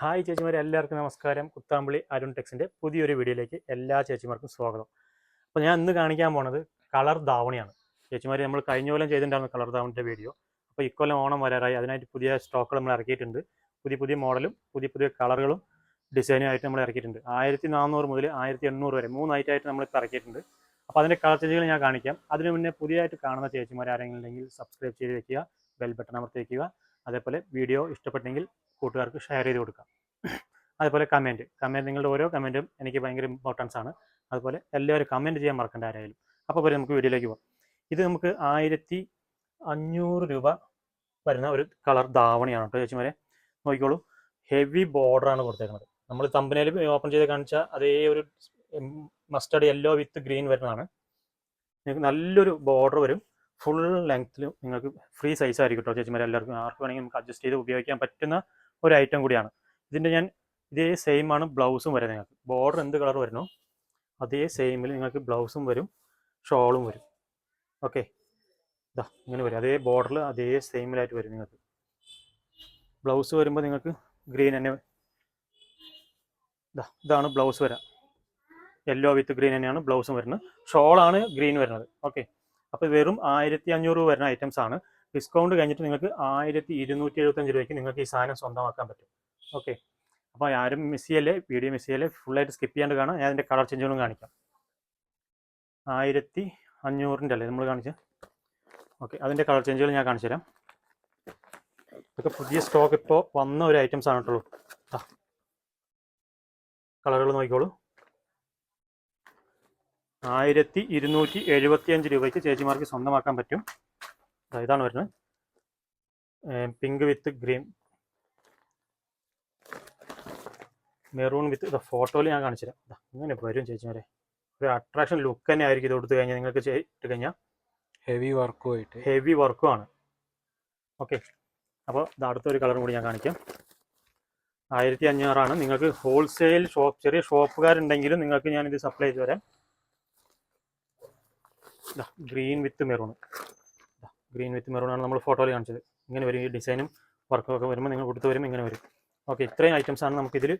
Hi ചേച്ചിമാരെ എല്ലാവർക്കും നമസ്കാരം. കുത്താമ്പളി അരുൺ ടെക്സിന്റെ പുതിയൊരു വീഡിയോയിലേക്ക് എല്ലാ ചേച്ചിമാർക്കും സ്വാഗതം. അപ്പോൾ ഞാൻ ഇന്ന് കാണിക്കാൻ പോണത് കളർ ധാവണിയാണ്. ചേച്ചിമാർ നമ്മൾ കഴിഞ്ഞ കൊല്ലം ചെയ്തിട്ടുണ്ടായിരുന്നു കളർ ധാവണിന്റെ വീഡിയോ. അപ്പോൾ ഇക്കൊല്ലം ഓണം വരാറായി. അതിനായിട്ട് പുതിയ സ്റ്റോക്കുകൾ നമ്മൾ ഇറക്കിയിട്ടുണ്ട്. പുതിയ പുതിയ മോഡലും പുതിയ പുതിയ കളറുകളും ഡിസൈനും ആയിട്ട് നമ്മൾ ഇറക്കിയിട്ടുണ്ട്. ആയിരത്തി നാനൂറ് മുതൽ ആയിരത്തി എണ്ണൂറ് വരെ മൂന്നായിട്ടായിട്ട് നമ്മൾ ഇറക്കിയിട്ടുണ്ട്. അപ്പോൾ അതിന്റെ കളർ ചേഞ്ചുകൾ ഞാൻ കാണിക്കാം. അതിന് മുന്നേ പുതിയതായിട്ട് കാണുന്ന ചേച്ചിമാർ ആരെങ്കിലും ഉണ്ടെങ്കിൽ സബ്സ്ക്രൈബ് ചെയ്ത് വെക്കുക ബെൽ ബട്ടൺ അമർത്തി വയ്ക്കുക അതേപോലെ വീഡിയോ ഇഷ്ടപ്പെട്ടെങ്കിൽ കൂട്ടുകാർക്ക് ഷെയർ ചെയ്ത് കൊടുക്കാം. അതുപോലെ കമന്റ് കമന്റ് നിങ്ങളുടെ ഓരോ കമന്റും എനിക്ക് ഭയങ്കര ഇമ്പോർട്ടൻസ് ആണ്. അതുപോലെ എല്ലാവരും കമന്റ് ചെയ്യാൻ മറക്കണ്ട ആരായാലും അപ്പോൾ പോലെ നമുക്ക് വീഡിയോയിലേക്ക് പോകാം. ഇത് നമുക്ക് ആയിരത്തി അഞ്ഞൂറ് രൂപ വരുന്ന ഒരു കളർ ധാവണിയാണ് കേട്ടോ ചേച്ചിമാരെ നോക്കിക്കോളൂ. ഹെവി ബോർഡറാണ് കൊടുത്തേക്കുന്നത് നമ്മൾ തമ്പനയിൽ ഓപ്പൺ ചെയ്ത് കാണിച്ച അതേ ഒരു മസ്റ്റർഡ് യെല്ലോ വിത്ത് ഗ്രീൻ വരുന്നതാണ്. നിങ്ങൾക്ക് നല്ലൊരു ബോർഡർ വരും. ഫുൾ ലെങ്ത്തിൽ നിങ്ങൾക്ക് ഫ്രീ സൈസ് ആയിരിക്കും കേട്ടോ ചേച്ചിമാരെ എല്ലാവർക്കും ആർക്ക് വേണമെങ്കിൽ നമുക്ക് അഡ്ജസ്റ്റ് ചെയ്ത് ഉപയോഗിക്കാൻ പറ്റുന്ന ഒരു ഐറ്റം കൂടിയാണ്. ഇതിന്റെ ഞാൻ ഇതേ സെയിം ആണ് ബ്ലൗസും വരും നിങ്ങൾക്ക്. ബോർഡർ എന്ത് കളർ വരുന്നു? അതേ സെയിമിൽ നിങ്ങൾക്ക് ബ്ലൗസും വരും ഷോളും വരും. ഓക്കെ ഇതാ ഇങ്ങനെ വരും. അതേ ബോർഡറിൽ അതേ സെയിമിലായിട്ട് വരും നിങ്ങൾക്ക്. ബ്ലൗസ് വരുമ്പോൾ നിങ്ങൾക്ക് ഗ്രീൻ തന്നെ ഇതാ ഇതാണ് ബ്ലൗസ് വരാം. യെല്ലോ വിത്ത് ഗ്രീൻ തന്നെയാണ് ബ്ലൗസും വരുന്നത്. ഷോളാണ് ഗ്രീൻ വരുന്നത്. ഓക്കെ അപ്പോൾ വെറും ആയിരത്തി അഞ്ഞൂറ് വരുന്ന ഐറ്റംസ് ആണ്. ഡിസ്കൗണ്ട് കഴിഞ്ഞിട്ട് നിങ്ങൾക്ക് ആയിരത്തി ഇരുന്നൂറ്റി എഴുപത്തഞ്ച് രൂപയ്ക്ക് നിങ്ങൾക്ക് ഈ സാധനം സ്വന്തമാക്കാൻ പറ്റും. ഓക്കെ അപ്പോൾ ആരും മിസ് ചെയ്യല്ലേ? വീഡിയോ മിസ് ചെയ്യല്ലേ? ഫുള്ളായിട്ട് സ്കിപ്പ് ചെയ്യാണ്ട് കാണാം. ഞാൻ അതിന്റെ കളർ ചേഞ്ചുകളും കാണിക്കാം. ആയിരത്തി അഞ്ഞൂറിന്റെ അല്ലേ നമ്മൾ കാണിച്ച്? ഓക്കെ അതിന്റെ കളർ ചേഞ്ചുകൾ ഞാൻ കാണിച്ചു തരാം. ഇതൊക്കെ പുതിയ സ്റ്റോക്ക് ഇപ്പോൾ വന്ന ഒരു ഐറ്റംസ് ആണ് കേട്ടോ. കളറുകൾ നോക്കിക്കോളൂ ആയിരത്തി ഇരുന്നൂറ്റി എഴുപത്തിയഞ്ച് രൂപയ്ക്ക് ചേച്ചിമാർക്ക് സ്വന്തമാക്കാൻ പറ്റും. ഇതാണ് വരുന്നത്. Pink with green maroon with ഫോട്ടോയിൽ ഞാൻ കാണിച്ചുതരാം. ഇങ്ങനെ വരും ചേച്ചിമാരെ. ഒരു അട്രാക്ഷൻ ലുക്ക് തന്നെ ആയിരിക്കും ഇത് കൊടുത്തു കഴിഞ്ഞാൽ നിങ്ങൾക്ക് ചെയ്തിട്ട് കഴിഞ്ഞാൽ. ഹെവി വർക്കുമായിട്ട് ഹെവി വർക്കും ആണ്. ഓക്കെ അപ്പോൾ ഇത് അടുത്ത ഒരു കളറും കൂടി ഞാൻ കാണിക്കാം. ആയിരത്തി അഞ്ഞൂറാണ് നിങ്ങൾക്ക് ഹോൾസെയിൽ ഷോപ്പ് ചെറിയ ഷോപ്പുകാരുണ്ടെങ്കിലും നിങ്ങൾക്ക് ഞാനിത് സപ്ലൈ ചെയ്ത് തരാം. Green with maroon green with maroon ആണ് നമ്മൾ ഫോട്ടോയിൽ കാണിച്ചത്. ഇങ്ങനെ വരും ഈ ഡിസൈനും വർക്കും ഒക്കെ വരുമ്പോൾ നിങ്ങൾ കൊടുത്ത് വരും ഇങ്ങനെ വരും. ഓക്കെ ഇത്രയും ഐറ്റംസ് ആണ് നമുക്കിതിൽ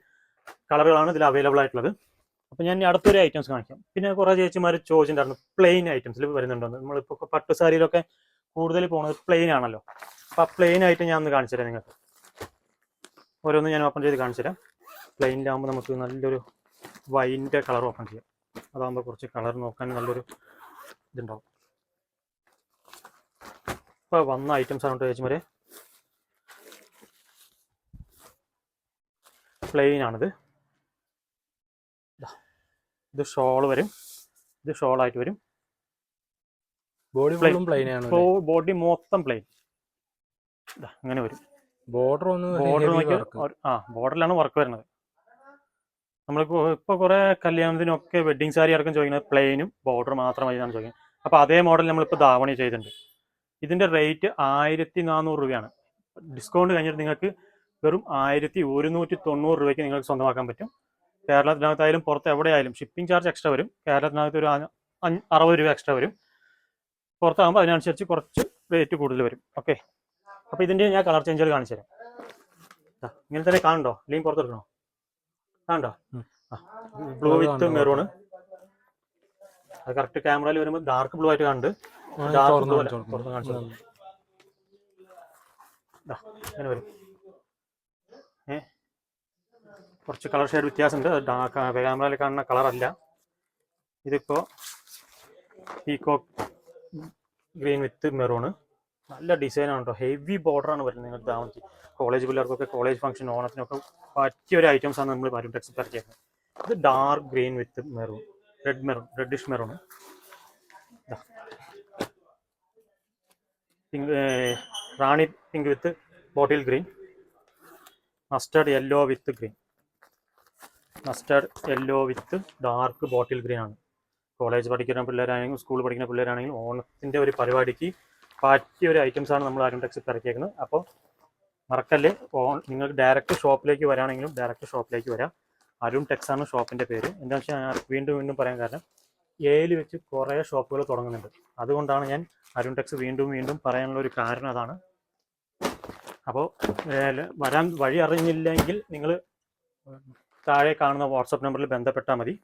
കളറുകളാണ് ഇതിൽ അവൈലബിൾ ആയിട്ടുള്ളത്. അപ്പോൾ ഞാൻ അടുത്തൊരു ഐറ്റംസ് കാണിക്കാം. പിന്നെ കുറേ ചേച്ചിമാർ ചോദിച്ചിട്ടുണ്ടായിരുന്നു പ്ലെയിൻ ഐറ്റംസിൽ വരുന്നുണ്ടോ നമ്മളിപ്പോൾ പട്ട് സാരിയിലൊക്കെ കൂടുതൽ പോകുന്നത് പ്ലെയിൻ ആണല്ലോ. അപ്പോൾ ആ പ്ലെയിൻ ആയിട്ട് ഞാൻ ഒന്ന് കാണിച്ചു തരാം നിങ്ങൾക്ക്. ഓരോന്ന് ഞാൻ ഓപ്പൺ ചെയ്ത് കാണിച്ചു തരാം. പ്ലെയിനിലാകുമ്പോൾ നമുക്ക് നല്ലൊരു വൈന്റെ കളർ ഓപ്പൺ ചെയ്യാം. അതാകുമ്പോൾ കുറച്ച് കളർ നോക്കാൻ നല്ലൊരു ഇതുണ്ടാവും. ഇപ്പോൾ വന്ന ഐറ്റംസ് ആണ് കേട്ടോ ചേച്ചിമാരെ. പ്ലെയിൻ ആണിത്. ഇത് ഷോൾ വരും. ഇത് ഷോളായിട്ട് വരും. ബോഡി പ്ലെയിൻ ആണ് ബോഡി മൊത്തം പ്ലെയിൻ അങ്ങനെ വരും. ബോർഡർ ഒന്ന് ബോർഡർ ആ ബോർഡറിലാണ് വർക്ക് വരുന്നത്. നമ്മൾ ഇപ്പോൾ കുറെ കല്യാണത്തിനൊക്കെ വെഡ്ഡിങ് സാരി അടക്കം ചോദിക്കുന്നത് പ്ലെയിനും ബോർഡർ മാത്രം മതിയാണ് ചോദിക്കുന്നത്. അപ്പോൾ അതേ മോഡൽ നമ്മളിപ്പോൾ ധാവണി ചെയ്തിട്ടുണ്ട്. ഇതിന്റെ റേറ്റ് ആയിരത്തി നാനൂറ് രൂപയാണ്. ഡിസ്കൗണ്ട് കഴിഞ്ഞിട്ട് നിങ്ങൾക്ക് വെറും ആയിരത്തി ഒരുന്നൂറ്റി തൊണ്ണൂറ് രൂപയ്ക്ക് നിങ്ങൾക്ക് സ്വന്തമാക്കാൻ പറ്റും. കേരളത്തിനകത്തായാലും പുറത്ത് എവിടെയായാലും ഷിപ്പിംഗ് ചാർജ് എക്സ്ട്രാ വരും. കേരളത്തിനകത്ത് ഒരു അറുപത് രൂപ എക്സ്ട്രാ വരും. പുറത്താകുമ്പോൾ അതിനനുസരിച്ച് കുറച്ച് റേറ്റ് കൂടുതൽ വരും. ഓക്കെ അപ്പോൾ ഇതിന്റെ ഞാൻ കളർ ചേഞ്ചുകൾ കാണിച്ചു തരാം. ഇങ്ങനെ തന്നെ കാണണ്ടോ അല്ലെങ്കിൽ പുറത്തെടുക്കണോ കാണണ്ടോ. ബ്ലൂ വിത്ത് മെറൂൺ മെറൂണ് അത് കറക്റ്റ് ക്യാമറയിൽ വരുമ്പോൾ ഡാർക്ക് ബ്ലൂ ആയിട്ട് കാണുന്നുണ്ട്. ഇങ്ങനെ വരും. ഏ? കുറച്ച് കളർ ഷെയ്ഡ് വ്യത്യാസമുണ്ട്. ക്യാമറയിൽ കാണുന്ന കളർ അല്ല ഇതിപ്പോ പീകോക്ക് ഗ്രീൻ വിത്ത് മെറൂണ്. നല്ല ഡിസൈനാണ് കേട്ടോ ഹെവി ബോർഡറാണ് വരുന്നത് നിങ്ങൾ താമസിച്ച് കോളേജ് പിള്ളേർക്കൊക്കെ കോളേജ് ഫംഗ്ഷൻ ഓണത്തിനൊക്കെ പറ്റിയ ഒരു ഐറ്റംസ് ആണ് നമ്മൾ വരും ടെക്സ് പറിച്ചേക്കുന്നത് ഇത് dark green with maroon. Red maroon reddish maroon rani pink with bottle green. Mustard yellow with green. Mustard yellow with dark bottle green ആണ്. കോളേജ് പഠിക്കുന്ന പിള്ളേരാണെങ്കിലും സ്കൂൾ പഠിക്കുന്ന പിള്ളേരാണെങ്കിലും ഓണത്തിന്റെ ഒരു പരിപാടിക്ക് പറ്റിയ ഒരു ഐറ്റംസ് ആണ് നമ്മൾ അരുൺ ടെക്സ് ഇറക്കിയേക്കുന്നത്. അപ്പോൾ മറക്കല്ലേ ഓൺ നിങ്ങൾക്ക് ഡയറക്റ്റ് ഷോപ്പിലേക്ക് വരാണെങ്കിലും ഡയറക്റ്റ് ഷോപ്പിലേക്ക് വരാം. അരുൺ ടെക്സ് ആണ് ഷോപ്പിന്റെ പേര്. എന്താണെന്ന് വെച്ചാൽ വീണ്ടും വീണ്ടും പറയാൻ കാരണം എയിൽ വെച്ച് കുറേ ഷോപ്പുകൾ തുടങ്ങുന്നുണ്ട്. അതുകൊണ്ടാണ് ഞാൻ അരുൺ ടെക്സ് വീണ്ടും വീണ്ടും പറയാനുള്ള ഒരു കാരണം അതാണ്. അപ്പോൾ വരാൻ വഴി അറിഞ്ഞില്ലെങ്കിൽ നിങ്ങൾ താഴെ കാണുന്ന വാട്സപ്പ് നമ്പറിൽ ബന്ധപ്പെട്ടാൽ മതി.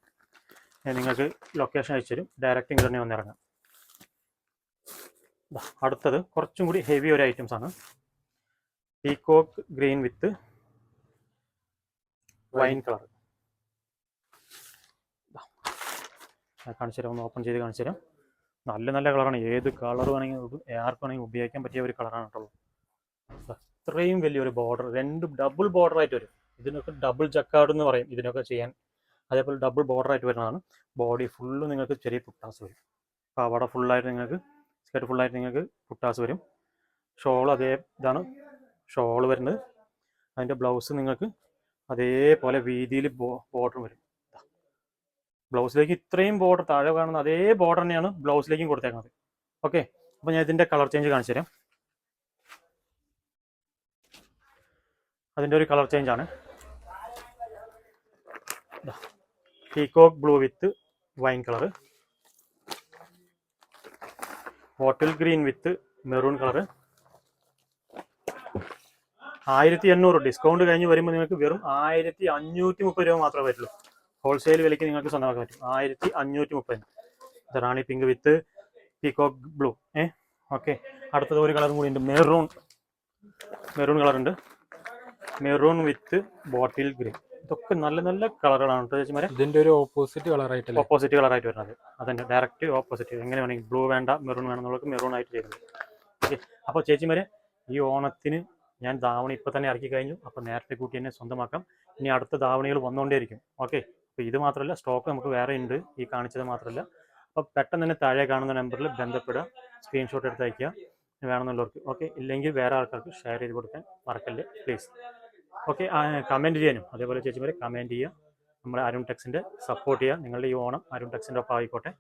നിങ്ങൾക്ക് ലൊക്കേഷൻ അയച്ചു തരും. ഡയറക്റ്റ് ഇങ്ങനെ തന്നെ വന്നിറങ്ങാം അടുത്തത് കുറച്ചും കൂടി ഹെവി ഒരു ഐറ്റംസ് ആണ്. Peacock green with wine colour. കാണിച്ചു തരാം ഒന്ന് ഓപ്പൺ ചെയ്ത് കാണിച്ചു തരാം നല്ല നല്ല കളറാണ്. ഏത് കളർ വേണമെങ്കിൽ ആർക്ക് വേണമെങ്കിൽ ഉപയോഗിക്കാൻ പറ്റിയ ഒരു കളറാണ് കേട്ടോ അത്രയും വലിയൊരു ബോർഡർ രണ്ട് ഡബിൾ ബോർഡർ ആയിട്ട് വരും. ഇതിനൊക്കെ ഡബിൾ ജക്കാർഡ് എന്ന് പറയും. ഇതിനൊക്കെ ചെയ്യാൻ. അതേപോലെ ഡബിൾ ബോർഡർ ആയിട്ട് വരുന്നതാണ്. ബോഡി ഫുള്ള് നിങ്ങൾക്ക് ചെറിയ പുട്ടാസ് വരും. പാവാട ഫുള്ളായിട്ട് നിങ്ങൾക്ക് സ്കേർട്ട് ഫുള്ളായിട്ട് നിങ്ങൾക്ക് പുട്ടാസ് വരും. ഷോൾ അതേ ഇതാണ്. ഷോൾ വരുന്നത്. അതിന്റെ ബ്ലൗസ് നിങ്ങൾക്ക് അതേപോലെ വീതിയിൽ ബോർഡർ വരും. ബ്ലൗസിലേക്ക് ഇത്രയും ബോർഡർ താഴെ കാണുന്ന അതേ ബോർഡർ തന്നെയാണ് ബ്ലൗസിലേക്കും കൊടുത്തേക്കുന്നത്. ഓക്കെ അപ്പോൾ ഞാൻ ഇതിന്റെ കളർ ചേഞ്ച് കാണിച്ചു തരാം. അതിന്റെ ഒരു കളർ ചേഞ്ച് ആണ്. Peacock blue with wine colour bottle green with maroon colour ആയിരത്തി എണ്ണൂറ്. ഡിസ്കൗണ്ട് കഴിഞ്ഞ് വരുമ്പോൾ നിങ്ങൾക്ക് വെറും ആയിരത്തി അഞ്ഞൂറ്റി മുപ്പത് രൂപ മാത്രമേ വരുള്ളൂ ഹോൾസെയിൽ വിലയ്ക്ക് നിങ്ങൾക്ക് സ്വന്തമാക്കാൻ പറ്റും. ആയിരത്തി അഞ്ഞൂറ്റി മുപ്പത് ഇത് rani pink with peacock blue ഏ? ഓക്കെ അടുത്തത് ഒരു കളറും കൂടി ഉണ്ട്. മെറൂൺ മെറൂൺ കളറുണ്ട് ഉണ്ട്. മെറൂൺ വിത്ത് ബോട്ടിൽ ഗ്രീൻ ഇതൊക്കെ നല്ല നല്ല കളറുകളാണ് ചേച്ചിമാരെ. ഇതിന്റെ ഒരു ഓപ്പോസിറ്റ് കളർ ആയിട്ടല്ലേ? ഓപ്പോസിറ്റ് കളർ ആയിട്ട് വരുന്നത്. അതന്നെ. ഡയറക്റ്റ് ഓപ്പോസിറ്റ് എങ്ങനെ വേണമെങ്കിൽ ബ്ലൂ വേണ്ട മെറൂൺ വേണം എന്നുള്ളത് മെറൂൺ ആയിട്ട് ചെയ്യുന്നത്. ഓക്കെ അപ്പോൾ ചേച്ചിമാരെ ഈ ഓണത്തിന് ഞാൻ ധാവണി ഇപ്പം തന്നെ ഇറക്കി കഴിഞ്ഞു. അപ്പോൾ നേരത്തെ കൂട്ടി തന്നെ സ്വന്തമാക്കാം. ഇനി അടുത്ത ധാവണികൾ വന്നുകൊണ്ടേയിരിക്കും ഓക്കെ അപ്പോൾ ഇത് മാത്രമല്ല സ്റ്റോക്ക് നമുക്ക് വേറെ ഉണ്ട് ഈ കാണിച്ചത് മാത്രമല്ല അപ്പോൾ പെട്ടെന്ന് തന്നെ താഴെ കാണുന്ന നമ്പറിൽ ബന്ധപ്പെടുക സ്ക്രീൻഷോട്ട് എടുത്ത് അയക്കുക വേണമെന്നുള്ളവർക്ക്. ഓക്കെ ഇല്ലെങ്കിൽ വേറെ ആൾക്കാർക്ക് ഷെയർ ചെയ്ത് കൊടുക്കാൻ മറക്കല്ലേ പ്ലീസ് ഓക്കെ കമന്റ് ചെയ്യാനും അതേപോലെ ചേച്ചിമാരെ കമന്റ് ചെയ്യുക. നമ്മൾ അരുൺ ടെക്സിന്റെ സപ്പോർട്ട് ചെയ്യുക. നിങ്ങളുടെ ഈ ഓണം അരുൺ ടെക്സിന്റെ ഒപ്പം ആയിക്കോട്ടെ.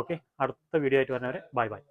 ഓക്കെ അടുത്ത വീഡിയോ ആയിട്ട് വരുന്നവരെ ബൈ ബൈ